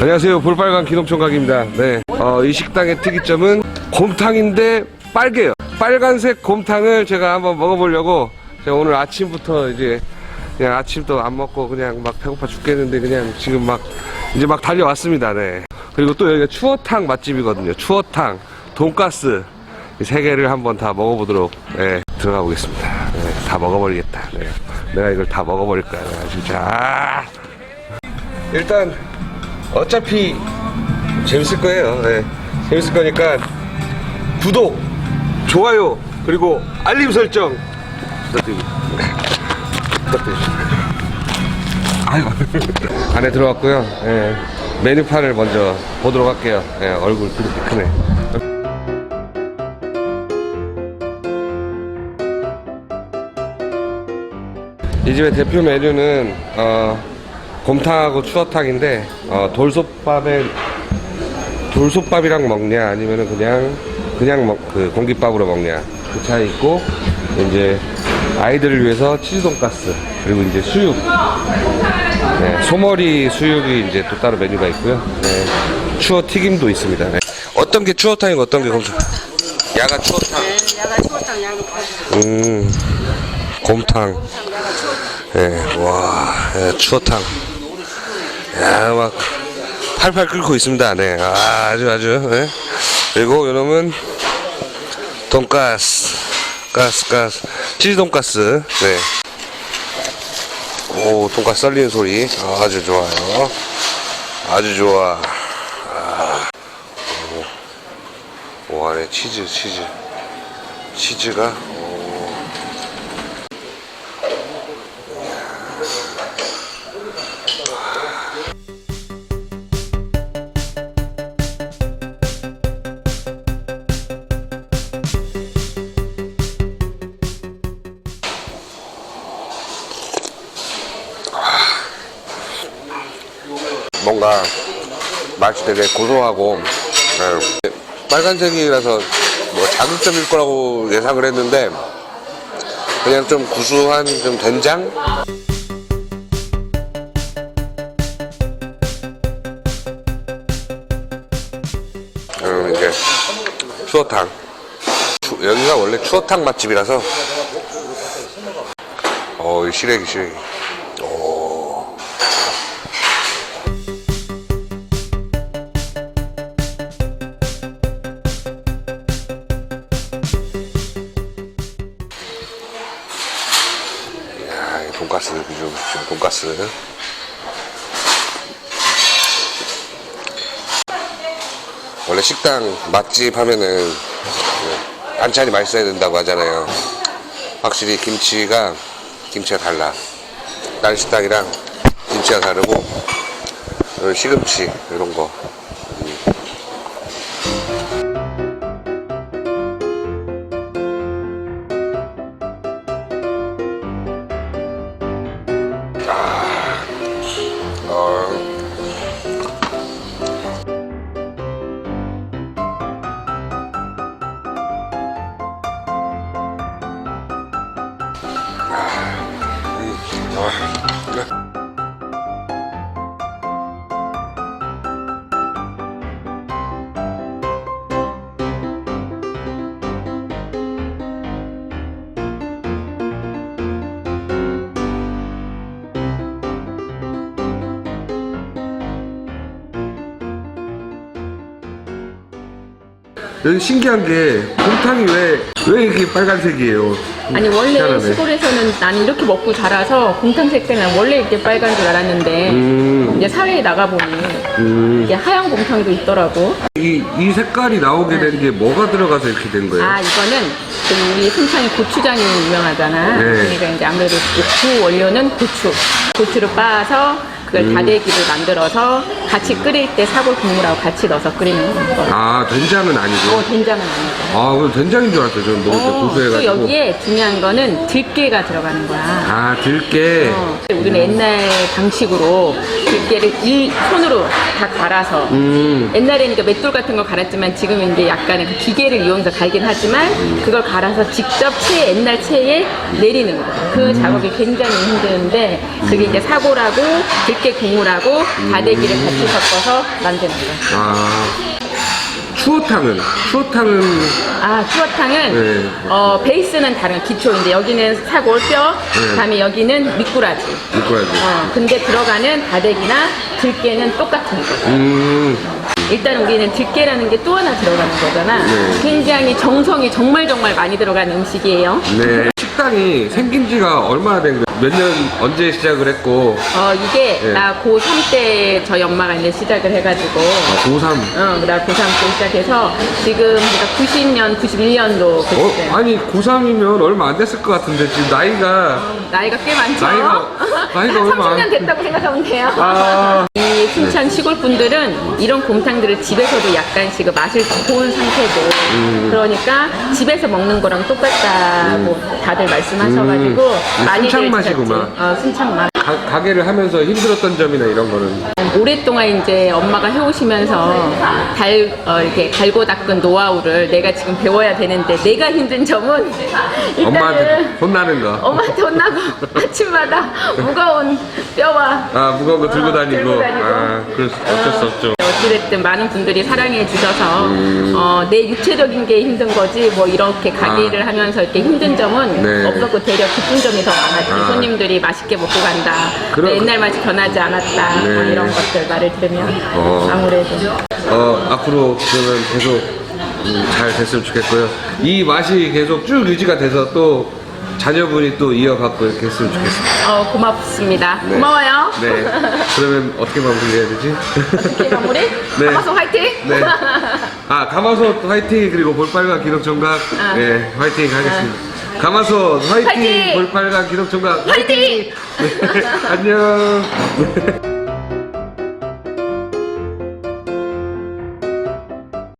안녕하세요. 볼빨간 기동총각입니다. 네. 어, 이 식당의 특이점은 곰탕인데 빨개요. 빨간색 곰탕을 제가 한번 먹어보려고 제가 오늘 아침부터 이제 그냥 아침도 안 먹고 그냥 막 배고파 죽겠는데 그냥 지금 막 이제 막 달려왔습니다. 네. 그리고 또 여기가 추어탕 맛집이거든요. 추어탕, 돈가스 이세 개를 한번 다 먹어보도록 네, 들어가 보겠습니다. 네, 다 먹어버리겠다. 네. 내가 이걸 다 먹어버릴 거야. 진짜. 아! 일단 어차피 재밌을 거예요. 네. 재밌을 거니까 구독, 좋아요, 그리고 알림 설정 부탁드립니다. 아이고. 안에 들어왔고요. 예. 메뉴판을 먼저 보도록 할게요. 예, 얼굴 그렇게 크네. 이 집의 대표 메뉴는 어, 곰탕하고 추어탕인데 어, 돌솥밥에 돌솥밥이랑 먹냐? 아니면은 그냥 그냥 먹, 그 공깃밥으로 먹냐? 그 차이 있고 이제 아이들을 위해서 치즈 돈가스 그리고 이제 수육. 네, 소머리 수육이 이제 또 따로 메뉴가 있고요. 네, 추어 튀김도 있습니다. 네. 어떤 게 추어탕이고 어떤 게 곰탕? 야가 추어탕. 네, 초탕, 야간 밥. 음 곰탕. 예, 와, 예, 추어탕. 야, 막, 팔팔 끓고 있습니다. 네, 아, 아주, 아주, 예. 그리고 요놈은, 돈가스. 가스, 가스. 치즈 돈가스. 네. 오, 돈가스 썰리는 소리. 아, 아주 좋아요. 아주 좋아. 아, 오, 오, 안에 치즈, 치즈. 치즈가, 뭔가 맛이 되게 고소하고 네. 빨간색이라서 뭐 자극적일 거라고 예상을 했는데 그냥 좀 구수한 좀 된장? 음, 이제 추어탕. 추- 여기가 원래 추어탕 맛집이라서. 어이 시래기 시래기 돈가스 보십시오. 돈가스. 원래 식당 맛집 하면은 그 반찬이 맛있어야 된다고 하잖아요. 확실히 김치가 김치가 달라. 다른 식당이랑 김치가 다르고 시금치 이런 거. 여기 신기한 게 곰탕이 왜, 왜 이렇게 빨간색이에요? 아니, 원래 희한하네. 시골에서는 나는 이렇게 먹고 자라서 공탕 색깔은 원래 이렇게 빨간 줄 알았는데, 음. 이제 사회에 나가 보니, 음, 이게 하얀 공탕도 있더라고. 이, 이 색깔이 나오게 된 게 뭐가 들어가서 이렇게 된 거예요? 아, 이거는 그 우리 순창에 고추장이 유명하잖아. 네. 그러니까 이제 아무래도 주 원료는 고추. 고추를 빻아서 그걸 음. 다대기를 만들어서 같이 끓일 때 사골 국물하고 같이 넣어서 끓이는 거. 아, 된장은 아니고. 어, 된장은 아니고. 아, 그럼 된장인 줄 알았어요. 저는 먹을 때 어, 또 고소해가지고. 여기에 중요한 거는 들깨가 들어가는 거야. 아, 들깨. 어, 우리는 옛날 방식으로 들깨를 일 손으로 다 갈아서 음. 옛날에는 그 맷돌 같은 걸 갈았지만 지금은 이제 약간의 그 기계를 이용해서 갈긴 하지만 그걸 갈아서 직접 채 옛날 채에 내리는 거. 그 작업이 굉장히 힘드는데 그게 이제 사골하고 들깨 들깨 국물하고 다대기를 같이 섞어서 만드는 거. 아, 추어탕은? 추어탕은, 아, 추어탕은 네. 어, 베이스는 다른 기초인데 여기는 사골 뼈, 네. 그다음에 여기는 미꾸라지. 이거야지. 어, 근데 들어가는 다대기나 들깨는 똑같은 거. 음, 일단 우리는 들깨라는 게 또 하나 들어가는 거잖아. 네. 굉장히 정성이 정말 정말 많이 들어가는 음식이에요. 네. 식당이 생긴 지가 얼마나 된 거예요? 몇 년 언제 시작을 했고, 어, 이게 네. 나 고3 때 저희 엄마가 이제 시작을 해가지고 아, 고3. 어, 나 고3 때 시작해서 지금 그러니까 90년, 91년도 그때 어, 아니, 고3이면 얼마 안 됐을 것 같은데, 지금 나이가. 나이가 꽤 많죠? 나이가- 나이가 얼마 안- 30년 됐다고 생각하면 돼요. 아, 이 순천 시골 분들은 이런 곰탕들을 집에서도 약간씩 맛을 본 상태고 음. 그러니까 집에서 먹는 거랑 똑같다고 다들 말씀하셔가지고 음, 순창 맛이구만. 어, 순창 맛. 가, 가게를 하면서 힘들었던 점이나 이런 거는. 오랫동안 이제 엄마가 해오시면서 달, 어, 이렇게 갈고 닦은 노하우를 내가 지금 배워야 되는데 내가 힘든 점은 엄마한테 혼나는 거. 엄마한테 혼나고 아침마다 무거운 뼈와 아, 무거운 거 들고 어, 다니고. 들고 다니고. 아, 그럴 수, 어쩔 수 없죠. 어찌됐든 많은 분들이 사랑해 주셔서 음. 어, 내 육체적인 게 힘든 거지 뭐 이렇게 가게를 하면서 이렇게 힘든 점은 아. 네. 없었고 되려 기쁜 점이 더 많았지 아. 손님들이 맛있게 먹고 간다 그럼- 내 옛날 맛이 변하지 않았다 뭐 네. 이런 것들 말을 들으면 어. 아무래도 어, 앞으로 그러면 계속 음, 잘 됐으면 좋겠고요. 이 맛이 계속 쭉 유지가 돼서 또 자녀분이 또 이어갖고 이렇게 했으면 좋겠습니다. 어, 고맙습니다 네. 고마워요 네. 그러면 어떻게 마무리해야 되지? 어떻게 마무리? 네. 가마솥 화이팅 네. 아, 가마솥 화이팅, 그리고 볼빨간 기록 정각, 아. 네, 화이팅 하겠습니다. 가마솥 화이팅, 화이팅! 볼빨간 기록정각 화이팅! 네, 안녕.